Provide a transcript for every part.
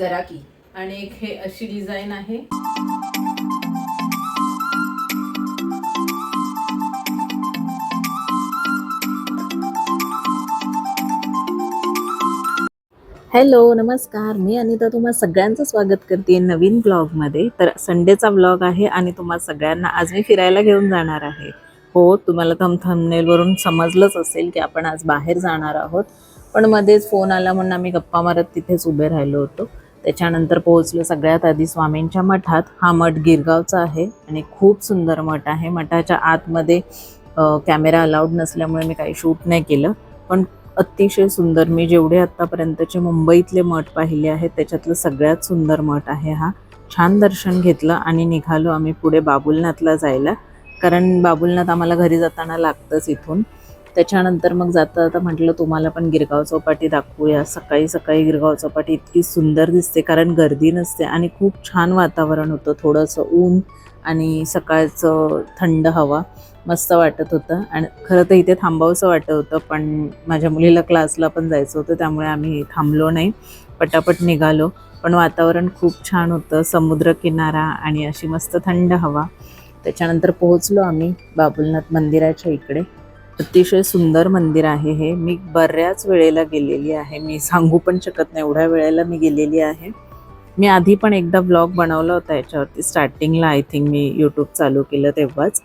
जरा की. आणि एक हे अशी डिझाईन आहे. हॅलो नमस्कार. मी अनिता तुम्हा सगळ्यांचं स्वागत करते नवीन ब्लॉगमध्ये. तर संडेचा ब्लॉग आहे आणि तुम्हा सगळ्यांना आज मी फिरायला घेऊन जाणार आहे. हो तुम्हाला थम थमनेलवरून समजलंच असेल की आपण आज बाहेर जाणार आहोत. पण मध्येच फोन आला म्हणून आम्ही गप्पा मारत तिथेच उभे राहिलो होतो. त्याच्यानंतर पोहोचलो सगळ्यात आधी स्वामींच्या मठात. हा मठ गिरगावचा आहे आणि खूप सुंदर मठ आहे. मठाच्या आतमध्ये कॅमेरा अलाउड नसल्यामुळे मी काही शूट नाही केलं. पण अतिशय सुंदर मी जेवढे आत्तापर्यंतचे मुंबईतले मठ पाहिले आहेत त्याच्यातलं सगळ्यात सुंदर मठ आहे हा. छान दर्शन घेतलं आणि निघालो आम्ही पुढे बाबुलनाथला जायला. कारण बाबुलनाथ आम्हाला घरी जाताना लागतंच इथून. त्याच्यानंतर मग जाता जाता म्हटलं तुम्हाला पण गिरगाव चौपाटी दाखवूया. सकाळी सकाळी गिरगाव चौपाटी इतकी सुंदर दिसते कारण गर्दी नसते आणि खूप छान वातावरण होतं. थोडंसं ऊन आणि सकाळचं थंड हवा मस्त वाटत होतं. आणि खरं तर इथे थांबावंसं वाटत होतं पण माझ्या मुलीला क्लासला पण जायचं होतं त्यामुळे आम्ही थांबलो नाही. पटापट निघालो. पण वातावरण खूप छान होतं. समुद्रकिनारा आणि अशी मस्त थंड हवा. त्याच्यानंतर पोहोचलो आम्ही बाबुलनाथ मंदिराच्या इकडे. अतिशय सुंदर मंदिर आहे हे. मी बऱ्याच वेळेला गेलेली आहे. मी सांगू पण शकत नाही. एवढ्या वेळेला मी गेलेली आहे. मी आधी पण एकदा ब्लॉग बनवला होता याच्यावरती. स्टार्टिंगला आय थिंक मी यूट्यूब चालू केलं तेव्हाच.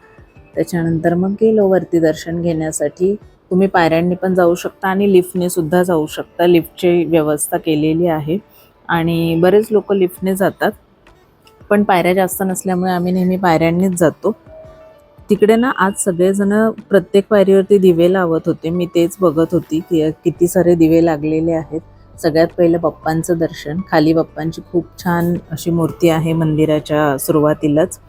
त्याच्यानंतर मग गेलो वरती दर्शन घेण्यासाठी. तुम्ही पायऱ्यांनी पण जाऊ शकता आणि लिफ्टने सुद्धा जाऊ शकता. लिफ्टची व्यवस्था केलेली आहे. आणि बरेच लोक लिफ्टने जातात. पण पायऱ्या जास्त नसल्यामुळे आम्ही नेहमी पायऱ्यांनीच जातो. तिकडे ना आज सगळेजण प्रत्येक पायरीवरती दिवे लावत होते. मी तेच बघत होती की किती सारे दिवे लागलेले आहेत. सगळ्यात पहिलं बाप्पांचं दर्शन. खाली बाप्पांची खूप छान अशी मूर्ती आहे मंदिराच्या सुरुवातीलाच.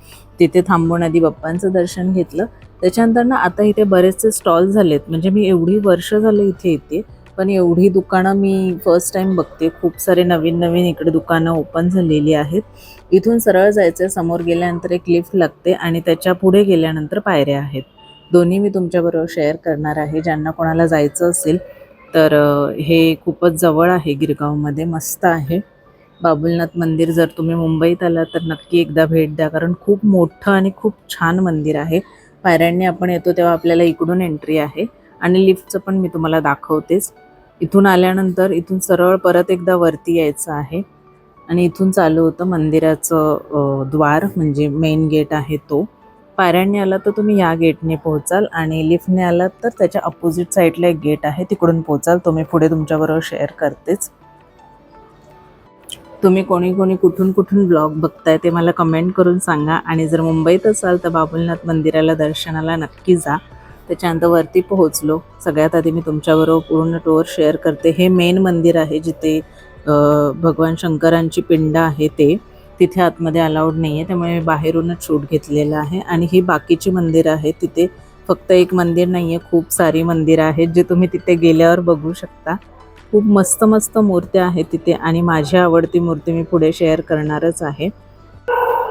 तिथे थांबून आधी बाप्पांचं दर्शन घेतलं. त्याच्यानंतर ना आता इथे बरेचसे स्टॉल झालेत. म्हणजे मी एवढी वर्ष झाले इथे येते. पण एवढी दुकानं मी फर्स्ट टाइम बघते. खूप सारे नवीन नवीन इकडे दुकानं ओपन झालेली आहेत. इथून सरळ जायचं समोर गेल्यानंतर एक लिफ्ट लागते आणि त्याच्या पुढे गेल्यानंतर पायऱ्या आहेत. दोन्ही मी तुमच्याबरोबर शेअर करणार आहे. ज्यांना कोणाला जायचं असेल तर हे खूपच जवळ आहे गिरगावमध्ये. मस्त आहे. बाबुलनाथ मंदिर जर तुम्ही मुंबईत आला तर नक्की एकदा भेट द्या. कारण खूप मोठं आणि खूप छान मंदिर आहे. पायऱ्यांनी आपण येतो तेव्हा आपल्याला इकडून एंट्री आहे. आणि लिफ्टचं पण मी तुम्हाला दाखवतेच. इथून आल्यानंतर इथून सरळ परत एकदा वरती यायचं आहे. आणि इथून चालू होतं मंदिराचं द्वार म्हणजे मेन गेट आहे तो. पायऱ्यांनी आला तर तुम्ही या गेटने पोहोचाल आणि लिफ्टने आलात तर त्याच्या अपोजिट साईडला एक गेट आहे. तिकडून पोहोचाल. तो मी पुढे तुमच्याबरोबर शेअर करतेच. तुम्ही कोणी कोणी कुठून कुठून ब्लॉग बघताय ते मला कमेंट करून सांगा. आणि जर मुंबईत असाल तर बाबुलनाथ मंदिराला दर्शनाला नक्की जा. त्याच्यानंतर वरती पोहोचलो. सगळ्यात आधी मी तुमच्याबरोबर पूर्ण टूर शेअर करते. हे मेन मंदिर आहे जिथे भगवान शंकरांची पिंड आहे ते. तिथे आतमध्ये अलाउड नाही आहे त्यामुळे मी बाहेरूनच शूट घेतलेलं आहे. आणि ही बाकीची मंदिरं आहेत तिथे फक्त एक मंदिर नाही आहे खूप सारी मंदिरं आहेत जे तुम्ही तिथे गेल्यावर बघू शकता. खूप मस्त मस्त मूर्त्या आहेत तिथे आणि माझी आवडती मूर्ती मी पुढे शेअर करणारच आहे.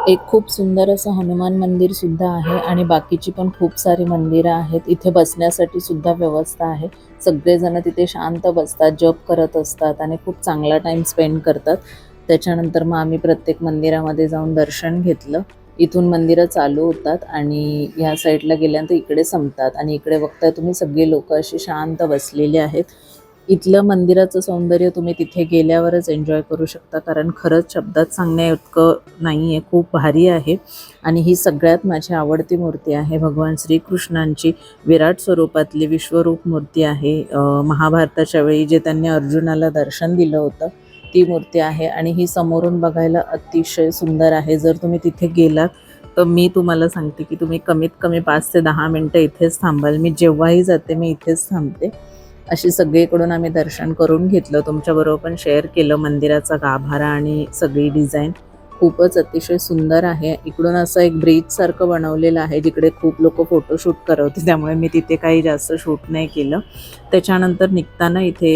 एक खूप सुंदर असं हनुमान मंदिर सुद्धा आहे आणि बाकीची पण खूप सारी मंदिरं आहेत. इथे बसण्यासाठी सुद्धा व्यवस्था आहे. सगळेजण तिथे शांत बसतात जप करत असतात आणि खूप चांगला टाईम स्पेंड करतात. त्याच्यानंतर मग आम्ही प्रत्येक मंदिरामध्ये जाऊन दर्शन घेतलं. इथून मंदिरं चालू होतात आणि ह्या साईडला गेल्यानंतर इकडे संपतात. आणि इकडे बघताय तुम्ही सगळे लोक अशी शांत बसलेली आहेत. इथलं मंदिराचं सौंदर्य तुम्ही तिथे गेल्यावरच एन्जॉय करू शकता. कारण खरंच शब्दात सांगण्या इतकं नाही आहे खूप भारी आहे. आणि ही सगळ्यात माझी आवडती मूर्ती आहे. भगवान श्रीकृष्णांची विराट स्वरूपातली विश्वरूप मूर्ती आहे. महाभारताच्या वेळी जे त्यांनी अर्जुनाला दर्शन दिलं होतं ती मूर्ती आहे. आणि ही समोरून बघायला अतिशय सुंदर आहे. जर तुम्ही तिथे गेलात तर मी तुम्हाला सांगते की तुम्ही कमीत कमी पाच ते दहा मिनटं इथेच थांबाल. मी जेव्हाही जाते मी इथेच थांबते. अशी सगळीकडून आम्ही दर्शन करून घेतलं. तुमच्याबरोबर पण शेअर केलं. मंदिराचा गाभारा आणि सगळी डिझाईन खूपच अतिशय सुंदर आहे. इकडून असं एक ब्रिज सारखं बनवलेलं आहे जिकडे खूप लोक फोटोशूट करवते त्यामुळे मी तिथे काही जास्त शूट नाही केलं. त्याच्यानंतर निघताना इथे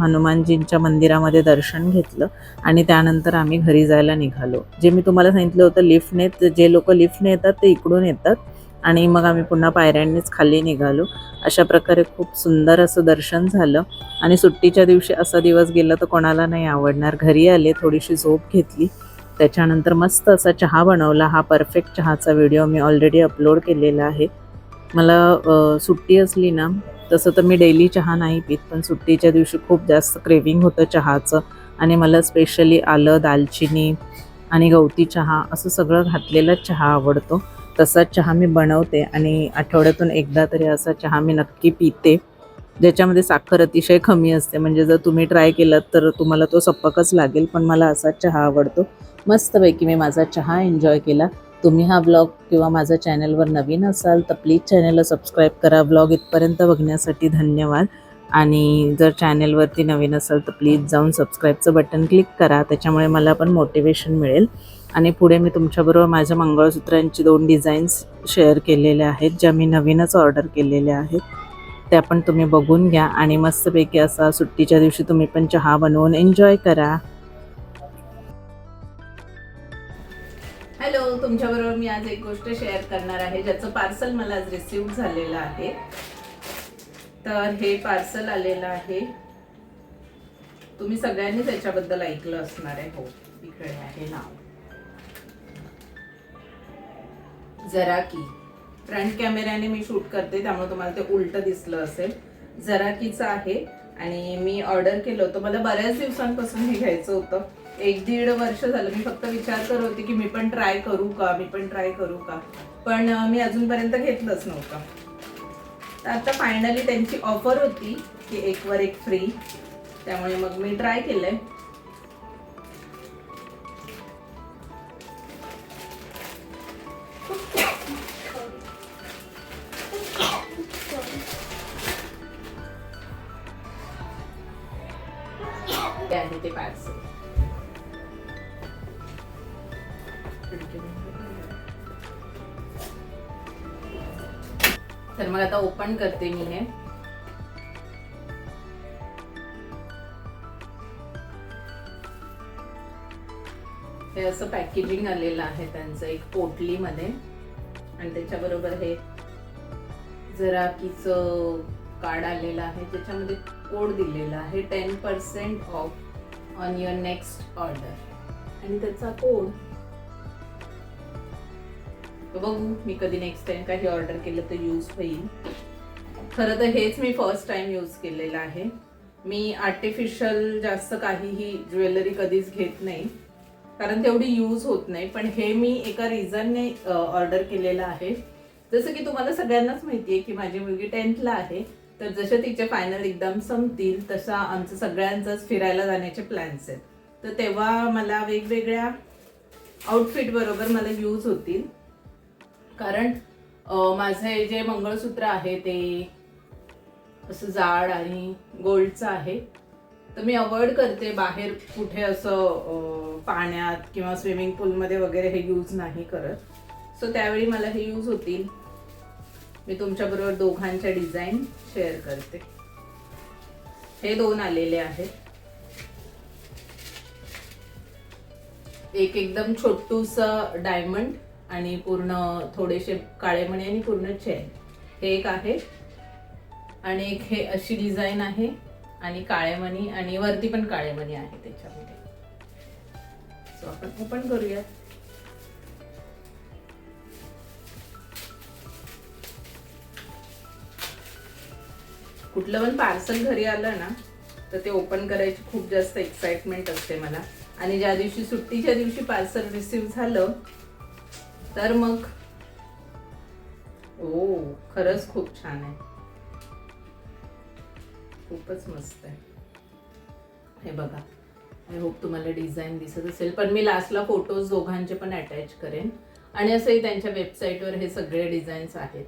हनुमानजींच्या मंदिरामध्ये दर्शन घेतलं आणि त्यानंतर आम्ही घरी जायला निघालो. जे मी तुम्हाला सांगितलं होतं लिफ्टने जे लोक लिफ्टने येतात ते इकडून येतात. आणि मग आम्ही पुन्हा पायऱ्यांनीच खाली निघालो. अशा प्रकारे खूप सुंदर असं दर्शन झालं. आणि सुट्टीच्या दिवशी असा दिवस गेला तर कोणाला नाही आवडणार. घरी आले थोडीशी झोप घेतली. त्याच्यानंतर मस्त असा चहा बनवला. हा परफेक्ट चहाचा व्हिडिओ मी ऑलरेडी अपलोड केलेला आहे. मला सुट्टी असली ना तसं तर मी डेली चहा नाही पित पण सुट्टीच्या दिवशी खूप जास्त क्रेविंग होतं चहाचं. आणि मला स्पेशली आलं दालचिनी आणि गवती चहा असं सगळं घातलेलाच चहा आवडतो. तसाच चहा मी बनवते आणि आठवड्यातून एकदा तरी असा चहा मी नक्की पिते ज्याच्यामध्ये साखर अतिशय कमी असते. म्हणजे जर तुम्ही ट्राय केलात तर तुम्हाला तो सप्पकच लागेल पण मला असाच चहा आवडतो. मस्तपैकी मी माझा चहा एन्जॉय केला. तुम्ही हा ब्लॉग किंवा माझ्या चॅनलवर नवीन असाल तर प्लीज चॅनलला सबस्क्राईब करा. ब्लॉग इथपर्यंत बघण्यासाठी धन्यवाद. आणि जर चॅनलवरती नवीन असाल तर प्लीज जाऊन सबस्क्राईबचं बटन क्लिक करा. त्याच्यामुळे मला पण मोटिवेशन मिळेल. आणि पुढे मी तुमच्याबरोबर माझ्या मंगळसूत्रांची दोन डिझाईन्स शेअर केलेल्या आहेत ज्या मी नवीनच ऑर्डर केलेल्या आहेत. त्या पण तुम्ही बघून घ्या आणि मस्तपैकी असा सुट्टीच्या दिवशी तुम्ही पण चहा बनवून एन्जॉय करा. हॅलो तुमच्याबरोबर मी आज एक गोष्ट शेअर करणार आहे ज्याचं पार्सल मला आज रिसिव्ह झालेलं आहे. तर हे पार्सल आलेलं आहे. तुम्ही सगळ्यांनी त्याच्याबद्दल ऐकलं असणार आहे. हो इकडे आहे नाव. जरा की. फ्रंट कॅमेऱ्याने मी शूट करते त्यामुळे तुम्हाला ते उलट दिसलं असेल. जराकीचं आहे आणि मी ऑर्डर केलं होतं. मला बऱ्याच दिवसांपासून हे घ्यायचं होतं. एक दीड वर्ष झालं. मी फक्त विचार करत होते की मी पण ट्राय करू का? मी पण ट्राय करू का? पण मी अजूनपर्यंत घेतलंच नव्हतं. तर आता फायनली त्यांची ऑफर होती की एक वर एक फ्री त्यामुळे मग मी ट्राय केलंय. ते ते पार्सल. तर मग आता ओपन करते मी हे. हे असं पॅकेजिंग आलेलं आहे त्यांचं एक पोटलीमध्ये. आणि त्याच्याबरोबर हे जरा किच कार्ड आलेलं आहे त्याच्यामध्ये कोड दिलेला आहे ten percent off on your next order आणि त्याचा कोड बघू मी कधी नेक्स्ट टाइम काही ऑर्डर केलं तर यूज होईल. खरं तर हेच मी फर्स्ट टाइम यूज केलेलं आहे. मी आर्टिफिशियल जास्त काहीही ज्वेलरी कधीच घेत नाही. कारण तेवढी यूज होत नाही. पण हे मी एका रिझनने ऑर्डर केलेलं आहे. जसं की तुम्हाला सगळ्यांनाच माहिती आहे की माझी मुलगी टेन्थला आहे. तर जसे तिचे फायनल एकदम संपतील तसा आमचं सगळ्यांचाच फिरायला जाण्याचे प्लॅन्स आहेत. तर तेव्हा मला वेगवेगळ्या आउटफिट बरोबर मला यूज होतील. कारण माझे जे मंगळसूत्र आहे ते असं जाड आणि गोल्डचं आहे. तर मी अवॉइड करते बाहेर कुठे असं पाण्यात किंवा स्विमिंग पूलमध्ये वगैरे हे यूज नाही करत. सो त्यावेळी मला हे यूज होतील. मी तुमच्याबरोबर दोघांच्या डिझाईन शेअर करते. हे दोन आलेले आहेत. एक एकदम छोटूस डायमंड आणि पूर्ण थोडेसे काळे मणी आणि पूर्ण चेन. हे एक आहे. आणि एक हे अशी डिझाईन आहे. आणि काळे मणी आणि वरती पण काळे मणी आहे त्याच्यामध्ये. सो आपण ओपन करूया. कुठलं पण पार्सल घरी आलं ना तर ते ओपन करायची खूप जास्त एक्साइटमेंट असते मला. आणि ज्या दिवशी सुट्टीच्या दिवशी पार्सल रिसिव्ह झालं तर मग? ओ खरंच खूप छान आहे. खूपच मस्त आहे. हे बघा. आय होप तुम्हाला डिझाईन दिसत असेल पण मी लास्टला फोटोज दोघांचे पण अटॅच करेन. आणि असंही त्यांच्या वेबसाईटवर हे सगळे डिझाईन्स आहेत.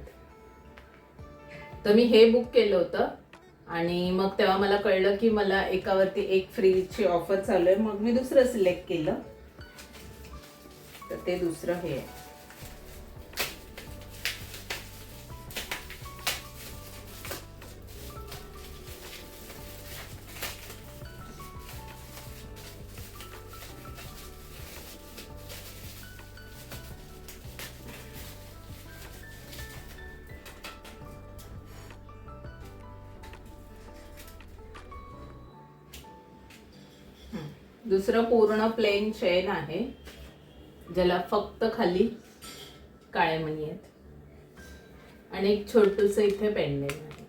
तर मी हे बुक केलं होतं. आणि मग तेव्हा मला कळलं की मला एकावरती एक फ्रीची ऑफर चालू आहे. मग मी दुसरं सिलेक्ट केलं. तर ते दुसरं हे आहे. दुसरं पूर्ण प्लेन चेन आहे ज्याला फक्त खाली काळे मणी आहेत. आणि एक छोटूस इथे पेंडेल आहे.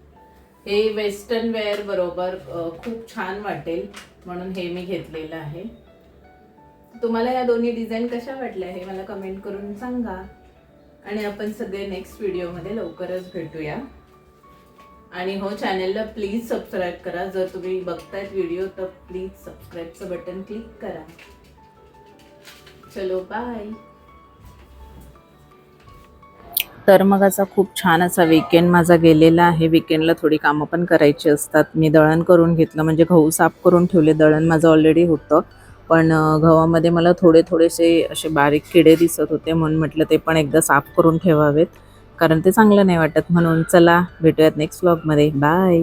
हे वेस्टर्न वेअर बरोबर खूप छान वाटेल म्हणून हे मी घेतलेलं आहे. तुम्हाला या दोन्ही डिझाईन कशा वाटल्या हे मला कमेंट करून सांगा. आणि आपण सगळे नेक्स्ट व्हिडिओमध्ये लवकरच भेटूया. आणि हो चॅनेलला प्लीज सबस्क्राईब करा. जर तुम्ही बघतायत व्हिडिओ तर प्लीज सबस्क्राईबचं बटन क्लिक करा. चलो बाय तर मग असा खूप छान असा विकेंड माझा गेलेला आहे. विकेंडला थोडी कामं पण करायची असतात. मी दळण करून घेतलं. म्हणजे गहू साफ करून ठेवले. दळण माझं ऑलरेडी होतं. पण गव्हामध्ये मला थोडे थोडेसे असे बारीक किडे दिसत होते. म्हणून म्हटलं ते पण एकदा साफ करून ठेवावेत. कारण ते चांगलं नाही वाटत म्हणून चला भेटूयात नेक्स्ट व्लॉगमध्ये बाय